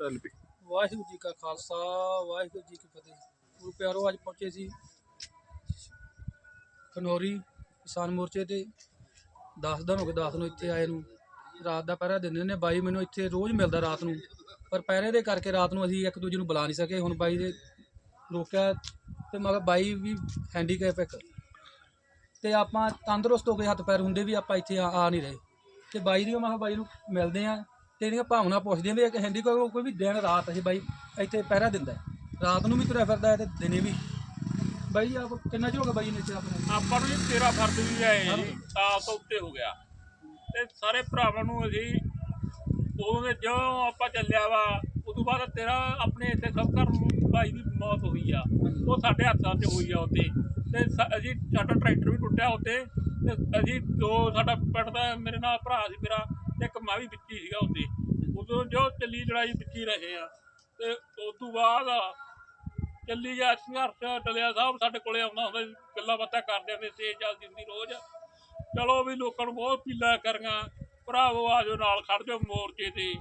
ਚੱਲ ਵੀ ਵਾਹਿਗੁਰੂ ਜੀ ਕਾ ਖਾਲਸਾ, ਵਾਹਿਗੁਰੂ ਜੀ ਕੀ ਫਤਿਹ। ਗੁਰੂ ਪਿਆਰੋ, ਅੱਜ ਪਹੁੰਚੇ ਸੀ ਖਨੌਰੀ ਕਿਸਾਨ ਮੋਰਚੇ ਤੇ। 10 ਦਿਨ ਹੋ ਗਏ 10 ਨੂੰ ਇੱਥੇ ਆਏ ਨੂੰ। ਰਾਤ ਦਾ ਪਹਿਰਾ ਦਿੰਦੇ ਨੇ, ਬਾਈ ਮੈਨੂੰ ਇੱਥੇ ਰੋਜ਼ ਮਿਲਦਾ ਰਾਤ ਨੂੰ। ਪਰ ਪਹਿਰੇ ਦੇ ਕਰਕੇ ਰਾਤ ਨੂੰ ਅਸੀਂ ਇੱਕ ਦੂਜੇ ਨੂੰ ਬੁਲਾ ਨਹੀਂ ਸਕੇ। ਹੁਣ ਬਾਈ ਦੇ ਰੋਕਿਆ ਤੇ ਮਗਰ ਬਾਈ ਵੀ ਹੈਂਡੀਕੈਪ ਇੱਕ। ਤੇ ਆਪਾਂ ਤੰਦਰੁਸਤ ਹੋ ਕੇ ਹੱਥ ਪੈਰ ਹੁੰਦੇ ਵੀ ਆਪਾਂ ਇੱਥੇ ਆ ਆ ਨਹੀਂ ਰਹੇ। ਤੇ ਬਾਈ ਦੀ, ਮੈਂ ਕਿਹਾ ਬਾਈ ਨੂੰ ਮਿਲਦੇ ਆ ਤੇ ਭਾਵਨਾ ਪੁੱਛਦੇ ਆ ਵੀ ਇੱਕ ਹੈਂਡੀ ਕੋਈ ਕੋਈ ਵੀ ਦਿਨ ਰਾਤ ਅਸੀਂ ਬਾਈ ਇੱਥੇ ਪਹਿਰਾ ਦਿੰਦਾ ਹੈ। ਰਾਤ ਨੂੰ ਵੀ ਤੁਰਿਆ ਫਿਰਦਾ ਹੈ ਤੇ ਦਿਨੇ ਵੀ। ਬਾਈ ਆਪ ਕਿੰਨਾ ਚਿਰ ਹੋ ਗਿਆ ਬਾਈ ਨੇ ਇੱਥੇ ਆਪਣੇ? ਆਪਾਂ ਨੂੰ ਜੀ 13 ਫਰਵਰੀ ਵੀ ਆਏ ਜੀ ਸਾਲ ਤੋਂ ਉੱਤੇ ਹੋ ਗਿਆ। ਤੇ ਸਾਰੇ ਭਰਾਵਾਂ ਨੂੰ ਅਸੀਂ ਉਦੋਂ ਦੇ ਜਿਉਂ ਆਪਾਂ ਚੱਲਿਆ ਵਾ ਉਦੋਂ ਬਾਅਦ ਤੇਰਾ ਆਪਣੇ ਇੱਥੇ ਸਭ ਘਰ ਭਾਈ ਦੀ ਮੌਤ ਹੋਈ ਆ। ਉਹ ਸਾਡੇ ਹੱਥਾਂ 'ਚ ਹੋਈ ਆ ਉੱਤੇ ਤੇ ਸ- ਅਸੀਂ ਸਾਡਾ ਟਰੈਕਟਰ ਵੀ ਟੁੱਟਿਆ ਉੱਤੇ ਤੇ ਅਸੀਂ ਦੋ ਸਾਡਾ ਪਿੰਡ ਦਾ ਮੇਰੇ ਨਾਲ ਭਰਾ ਸੀ ਮੇਰਾ। ਤੇ ਇੱਕ ਮੈਂ ਵੀ ਵਿੱਚ ਸੀਗਾ ਉੱਤੇ ਉਦੋਂ ਜੋ ਚੱਲੀ ਲੜਾਈ ਵਿੱਚ ਰਹੇ ਆ ਤੇ ਉਸ ਤੋਂ ਬਾਅਦ ਚੱਲੀ ਗਿਆ ਸੰਘਰਸ਼ ਟਲਿਆ ਸਾਹਿਬ ਸਾਡੇ ਕੋਲੇ ਆਉਂਦਾ ਹੁੰਦਾ ਸੀ, ਗੱਲਾਂ ਬਾਤਾਂ ਕਰਦੇ ਹੁੰਦੇ ਸੀ ਚੱਲਦੀ ਹੁੰਦੀ ਰੋਜ਼। ਚਲੋ ਵੀ ਲੋਕਾਂ ਨੂੰ ਬਹੁਤ ਪੀਲਾ ਕਰੀਆਂ ਭਰਾਵੋ ਆ ਜਾਓ ਨਾਲ ਖੜ ਜਾਓ ਮੋਰਚੇ ਤੇ।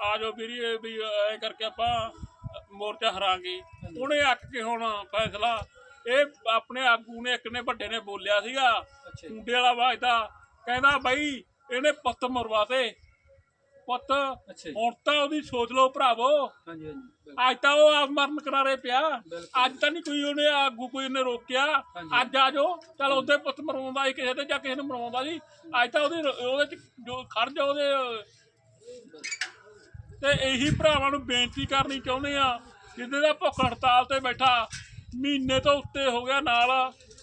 ਆ ਜਾਓ ਵੀਰੀ ਵੀ ਐ ਕਰਕੇ ਆਪਾਂ ਮੋਰਚਾ ਹਰਾਂਗੇ। ਉਹਨੇ ਅੱਕ ਕੇ ਹੁਣ ਫੈਸਲਾ ਇਹ ਆਪਣੇ ਆਗੂ ਨੇ ਇੱਕ ਨੇ ਵੱਡੇ ਨੇ ਬੋਲਿਆ ਸੀਗਾ। ਅੱਛਾ ਜੀ। ਕੁੰਡੇ ਵਾਲਾ ਵਾਜਦਾ ਕਹਿੰਦਾ ਬਈ ਇਹਨੇ ਪੁੱਤ ਮਰਵਾਤੇ। ਪੁੱਤ ਜੀ। ਹੁਣ ਤਾਂ ਉਹਦੀ ਸੋਚ ਲਓ ਭਰਾਵੋ। ਹਾਂਜੀ ਹਾਂਜੀ। ਅੱਜ ਤਾਂ ਉਹ ਆਪ ਮਰਨ ਕਰਾਰੇ ਪਿਆ। ਅੱਜ ਤਾਂ ਨਹੀਂ ਕੋਈ ਉਹਨੇ ਆਗੂ ਕੋਈ ਨੇ ਰੋਕਿਆ। ਅੱਜ ਆ ਜਾਓ। ਚਲ ਉਹਦੇ ਪੁੱਤ ਮਰਵਾਉਂਦਾ ਸੀ ਕਿਸੇ ਤੇ ਜਾਂ ਕਿਸੇ ਨੂੰ ਮਰਵਾਉਂਦਾ ਸੀ। ਅੱਜ ਤਾਂ ਉਹਦੀ ਉਹਦੇ ਚ ਜੋ ਖੜ ਜਾ ਉਹਦੇ। ਤੇ ਇਹੀ ਭਰਾਵਾਂ ਨੂੰ ਬੇਨਤੀ ਕਰਨੀ ਚਾਹੁੰਦੇ ਆ ਜਿੱਦੇ ਦਾ ਭੁੱਖ ਹੜਤਾਲ ਤੇ ਬੈਠਾ ਮਹੀਨੇ ਤੋਂ ਉੱਤੇ ਹੋ ਗਿਆ ਨਾਲ।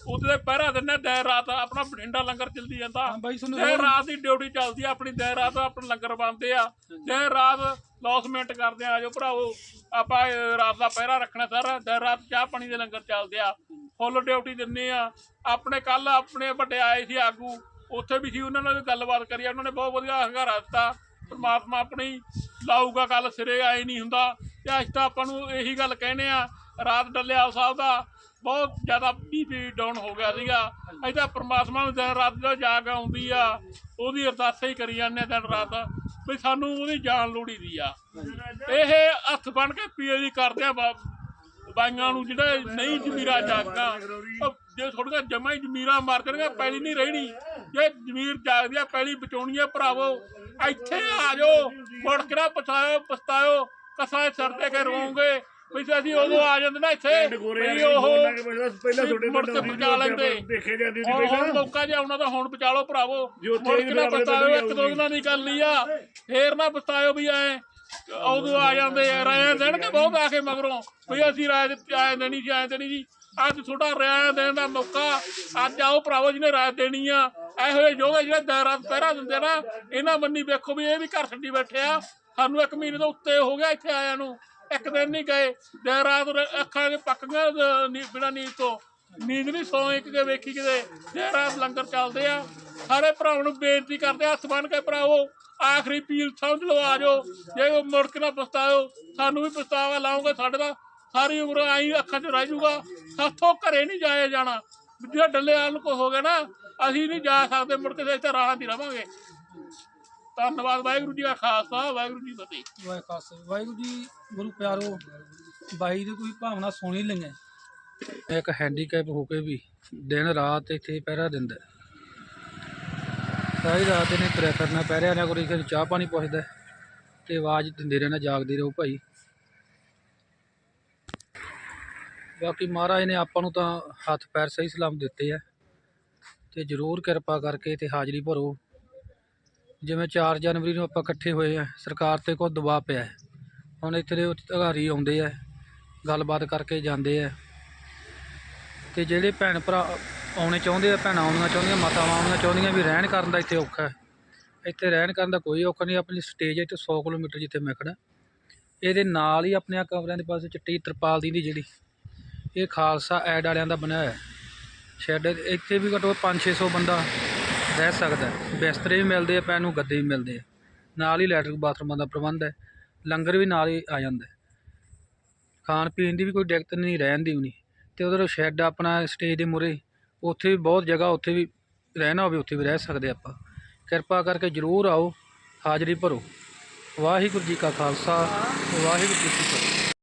ਉਹਦੇ ਪਹਿਰਾ ਦਿੰਨੇ ਦੇਰ ਰਾਤ ਆਪਣਾ ਬਠਿੰਡਾ ਲੰਗਰ ਚੱਲਦੀ ਜਾਂਦਾ। ਹਾਂ ਬਾਈ ਤੁਹਾਨੂੰ ਦੇਰ ਰਾਤ ਦੀ ਡਿਊਟੀ ਚੱਲਦੀ ਆ ਆਪਣੀ ਦੇਰ ਰਾਤ ਆਪਣਾ ਲੰਗਰ ਬੰਦੇ ਆ। ਦੇਰ ਰਾਤ ਲੌਸਮੈਂਟ ਕਰਦੇ ਆ ਆਜੋ ਭਰਾਵੋ ਆਪਾਂ ਰਾਤ ਦਾ ਪਹਿਰਾ ਰੱਖਣਾ ਸਾਰਾ ਦੇਰ ਰਾਤ ਚਾਹ ਪਾਣੀ ਦੇ ਲੰਗਰ ਚੱਲਦੇ ਆ। ਫੁੱਲ ਡਿਊਟੀ ਦਿੰਨੇ ਆ। ਆਪਣੇ ਕੱਲ ਆਪਣੇ ਵੱਡੇ ਆਏ ਸੀ ਆਗੂ ਉੱਥੇ ਵੀ ਸੀ ਉਹਨਾਂ ਨਾਲ ਵੀ ਗੱਲਬਾਤ ਕਰੀ ਉਹਨਾਂ ਨੇ ਬਹੁਤ ਵਧੀਆ ਹੰਗਾਰਾ ਦਿੱਤਾ। ਪਰਮਾਤਮਾ ਆਪਣੀ ਲਾਊਗਾ ਗੱਲ ਸਿਰੇ ਆਏ ਨਹੀਂ ਹੁੰਦਾ। ਤੇ ਅੱਜ ਤਾਂ ਆਪਾਂ ਨੂੰ ਇਹੀ ਗੱਲ ਕਹਿੰਦੇ ਆ ਰਾਤ ਡੱਲਿਆਲ ਸਾਹਿਬ ਦਾ ਬਹੁਤ ਜ਼ਿਆਦਾ ਬੀਪੀ ਡਾਊਨ ਹੋ ਗਿਆ ਸੀਗਾ। ਅਸੀਂ ਪਰਮਾਤਮਾ ਨੂੰ ਦਿਨ ਰਾਤ ਜੋ ਜਾਗ ਆਉਂਦੀ ਆ, ਉਹਦੀ ਅਰਦਾਸਾਂ ਹੀ ਕਰੀ ਜਾਂਦੇ ਆ ਦਿਨ ਰਾਤ। ਵੀ ਸਾਨੂੰ ਉਹਦੀ ਜਾਨ ਲੋੜੀ ਦੀ ਆ। ਇਹ ਹੱਥ ਬਣ ਕੇ ਪੀਏਜੀ ਕਰਦੇ ਆ ਬਾ- ਬਾਈਆਂ ਨੂੰ ਜਿਹੜਾ ਨਹੀਂ ਜ਼ਮੀਰਾਂ ਜਾਗਦਾ ਜੇ ਥੋੜਾ ਜਮਾ ਹੀ ਜ਼ਮੀਰਾਂ ਮਾਰ ਕਰਨਗੇ ਪੈਲੀ ਨਹੀਂ ਰਹਿਣੀ। ਜੇ ਜ਼ਮੀਰ ਜਾਗਦੀ ਆ, ਪੈਲੀ ਬਚਾਉਣੀ ਆ ਭਰਾਵੋ, ਇੱਥੇ ਆ ਜਾਓ, ਮੁੜ ਕੇ ਪਛਾਇਓ, ਪਛਤਾਇਓ, ਕਸਾਏ ਸਿਰ ਤੇ ਕੇ ਰੋਗੇ ਵੀ ਜੇ ਅਸੀਂ ਉਦੋਂ ਆ ਜਾਂਦੇ ਨਾ ਇੱਥੇ ਵੀ ਉਹ ਪਹਿਲਾਂ ਤੁਹਾਡੇ ਮੁੜ ਕੇ ਲੈਂਦੇ। ਦੇਖੇ ਜਾਂਦੀ ਸੀ ਹੁਣ ਹੁਣ ਪਹਿਲਾਂ ਜੇ ਆਉਣਾ ਤਾਂ ਹੁਣ ਬਚਾ ਲਓ ਭਰਾਵੋ। ਜੇ ਉੱਥੇ ਮੁੜ ਹੀ ਕੇ ਨਾ ਆਪਣੇ ਪਛਤਾਇਓ ਇੱਕ ਦੋ ਦਿਨਾਂ ਦੀ ਗੱਲ ਨਹੀਂ ਆ। ਫੇਰ ਨਾ ਪਛਤਾਇਓ ਵੀ ਐ ਉਦੋਂ ਆ ਜਾਂਦੇ ਆ ਰਾਇ ਦੇਣਗੇ ਬਹੁਤ ਆ ਕੇ ਮਗਰੋਂ। ਵੀ ਅਸੀਂ ਰਾਇ ਦਿੱਤੀ ਆਏ ਦੇਣੀ ਸੀ ਆਏ ਦੇਣੀ ਸੀ। ਅੱਜ ਤੁਹਾਡਾ ਰਾਇ ਦੇਣ ਦਾ ਮੌਕਾ ਅੱਜ ਆਓ ਭਰਾਵੋ ਜਿਹਨੇ ਰਾਇ ਦੇਣੀ ਆ। ਇਹੋ ਜਿਹੇ ਯੋਧੇ ਜਿਹੜੇ ਦਾਇਰਾ ਪਹਿਰਾ ਦਿੰਦੇ ਨਾ। ਇਹਨਾਂ ਬੰਨੀ ਵੇਖੋ ਵੀ ਇਹ ਵੀ ਘਰ ਛੱਡੀ ਬੈਠੇ ਆ। ਸਾਨੂੰ ਇੱਕ ਮਹੀਨੇ ਤੋਂ ਉੱਤੇ ਹੋ ਗਿਆ ਇੱਥੇ ਆਇਆਂ ਨੂੰ। ਇੱਕ ਦਿਨ ਨਹੀਂ ਗਏ। ਦੇਰ ਰਾਤ ਅੱਖਾਂ ਦੇ ਪੱਕ ਗਈਆਂ ਨੀ- ਬਿਨਾਂ ਨੀਂਦ ਤੋਂ। ਨੀਂਦ ਨਹੀਂ ਸੌਂ ਇੱਕ ਕੇ ਵੇਖੀ ਕਿਤੇ। ਦੇਰ ਰਾਤ ਲੰਗਰ ਚੱਲਦੇ ਆ। ਸਾਰੇ ਭਰਾਵਾਂ ਨੂੰ ਬੇਨਤੀ ਕਰਦੇ ਆ, ਹੱਥ ਬੰਨ ਕੇ ਭਰਾਵੋ ਆਖਰੀ ਪੀਲ ਸਮਝ ਲਓ ਆ ਜਾਓ। ਜੇ ਉਹ ਮੁੜ ਕੇ ਨਾ ਪਛਤਾਇਓ ਸਾਨੂੰ ਵੀ ਪਛਤਾਵਾ ਲਾਉਂਗੇ ਸਾਡੇ ਦਾ। ਸਾਰੀ ਉਮਰ ਆਈ ਅੱਖਾਂ 'ਚ ਰਹਿ ਜਾਊਗਾ। ਸਾਥੋਂ ਘਰੇ ਨਹੀਂ ਜਾਇਆ ਜਾਣਾ। ਜੇ ਡੱਲੇ ਆਲ ਨੂੰ ਕੋ ਹੋ ਗਿਆ ਨਾ ਅਸੀਂ ਨਹੀਂ ਜਾ ਸਕਦੇ ਮੁੜ ਕੇ ਤੇ ਇੱਥੇ ਰਾਹਾਂ ਦੀ ਰਵਾਂਗੇ। ਧੰਨਵਾਦ, ਵਾਹਿਗੁਰੂ ਜੀ ਕਾ ਖਾਲਸਾ, ਵਾਹਿਗੁਰੂ ਜੀ ਕੀ ਫਤਿਹ। ਵਾਹਿ ਖਾਲਸਾ ਵਾਹਿਗੁਰੂ ਜੀ, ਗੁਰੂ ਪਿਆਰੋ, ਬਾਈ ਦੀ ਕੋਈ ਭਾਵਨਾ ਸੁਣੀ ਲਈਆਂ। ਇੱਕ ਹੈਂਡੀਕੈਪ ਹੋ ਕੇ ਵੀ ਦਿਨ ਰਾਤ ਇੱਥੇ ਪਹਿਰਾ ਦਿੰਦਾ ਹੈ। ਸਾਰੀ ਰਾਤ ਇਹਨੇ ਤੁਰਿਆ ਕਰਨਾ ਪਹਿਰਿਆ ਨਾ ਕੋਈ ਕਿਸੇ ਨੂੰ ਚਾਹ ਪਾਣੀ ਪੁੱਛਦਾ ਤੇ ਆਵਾਜ਼ ਦਿੰਦੇ ਰਹਿਣਾ, ਜਾਗਦੇ ਰਹੋ ਭਾਈ। ਬਾਕੀ ਮਹਾਰਾਜ ਨੇ ਆਪਾਂ ਨੂੰ ਤਾਂ ਹੱਥ, ਪੈਰ ਸਹੀ ਸਲਾਮ ਦਿੱਤੇ ਆ। ਤੇ ਜ਼ਰੂਰ ਕਿਰਪਾ ਕਰਕੇ ਤੇ ਹਾਜ਼ਰੀ ਭਰੋ। ਜਿਵੇਂ 4 ਜਨਵਰੀ ਨੂੰ ਆਪਾਂ ਇਕੱਠੇ ਹੋਏ ਆ, ਸਰਕਾਰ ਤੇ ਕੋਈ ਦਬਾਅ ਪਿਆ ਹੁਣ ਇੱਥੇ ਦੇ ਉੱਚ ਅਧਿਕਾਰੀ ਆਉਂਦੇ ਆ, ਗੱਲਬਾਤ ਕਰਕੇ ਜਾਂਦੇ ਆ। ਤੇ ਜਿਹੜੇ ਭੈਣ ਭਰਾ ਆਉਣੇ ਚਾਹੁੰਦੇ ਆ, ਭੈਣਾਂ ਆਉਣੀਆਂ ਚਾਹੁੰਦੀਆਂ, ਮਾਤਾਵਾਂ ਆਉਣੀਆਂ ਚਾਹੁੰਦੀਆਂ ਵੀ ਰਹਿਣ ਕਰਨ ਦਾ ਇੱਥੇ ਔਖਾ ਇੱਥੇ ਰਹਿਣ ਕਰਨ ਦਾ ਕੋਈ ਔਖਾ ਨਹੀਂ, ਆਪਣੀ ਸਟੇਜ ਇੱਥੇ 100 ਕਿਲੋਮੀਟਰ ਜਿੱਥੇ ਮੈਂ ਖੜਾ ਇਹਦੇ ਨਾਲ ਹੀ ਆਪਣੇ ਆਹ ਕਮਰਿਆਂ ਦੇ ਪਾਸੇ ਚਿੱਟੀ ਤਰਪਾਲ ਦੀ ਜਿਹੜੀ, ਇਹ ਖਾਲਸਾ ਐਡ ਵਾਲਿਆਂ ਦਾ ਬਣਿਆ ਹੋਇਆ। ਹੈ। ਸ਼ੈੱਡ ਇੱਥੇ ਵੀ ਘੱਟੋ 5-600 ਬੰਦਾ ਰਹਿ ਸਕਦਾ ਬਿਸਤਰੇ ਵੀ ਮਿਲਦੇ ਆ, ਪੈਣ ਨੂੰ ਗੱਦੇ ਵੀ ਮਿਲਦੇ ਆ। ਨਾਲ ਹੀ ਲੈਟਰਿਕ ਬਾਥਰੂਮਾਂ ਦਾ ਪ੍ਰਬੰਧ ਹੈ। ਲੰਗਰ ਵੀ ਨਾਲ ਹੀ ਆ ਜਾਂਦਾ ਖਾਣ ਪੀਣ ਦੀ ਵੀ ਕੋਈ ਦਿੱਕਤ ਨਹੀਂ, ਰਹਿਣ ਦੀ ਵੀ ਨਹੀਂ। ਤੇ ਉਧਰ ਸ਼ੈੱਡ ਆਪਣਾ ਸਟੇਜ ਦੇ ਮੂਹਰੇ, ਉੱਥੇ ਵੀ ਬਹੁਤ ਜਗ੍ਹਾ ਉੱਥੇ ਵੀ ਰਹਿਣਾ ਹੋਵੇ, ਉੱਥੇ ਵੀ ਰਹਿ ਸਕਦੇ ਆਪਾਂ। ਕਿਰਪਾ ਕਰਕੇ ਜਰੂਰ ਆਓ, ਹਾਜ਼ਰੀ ਭਰੋ। ਵਾਹਿਗੁਰੂ ਜੀ ਕਾ ਖਾਲਸਾ, ਵਾਹਿਗੁਰੂ ਜੀ ਕੀ ਫਤਿਹ।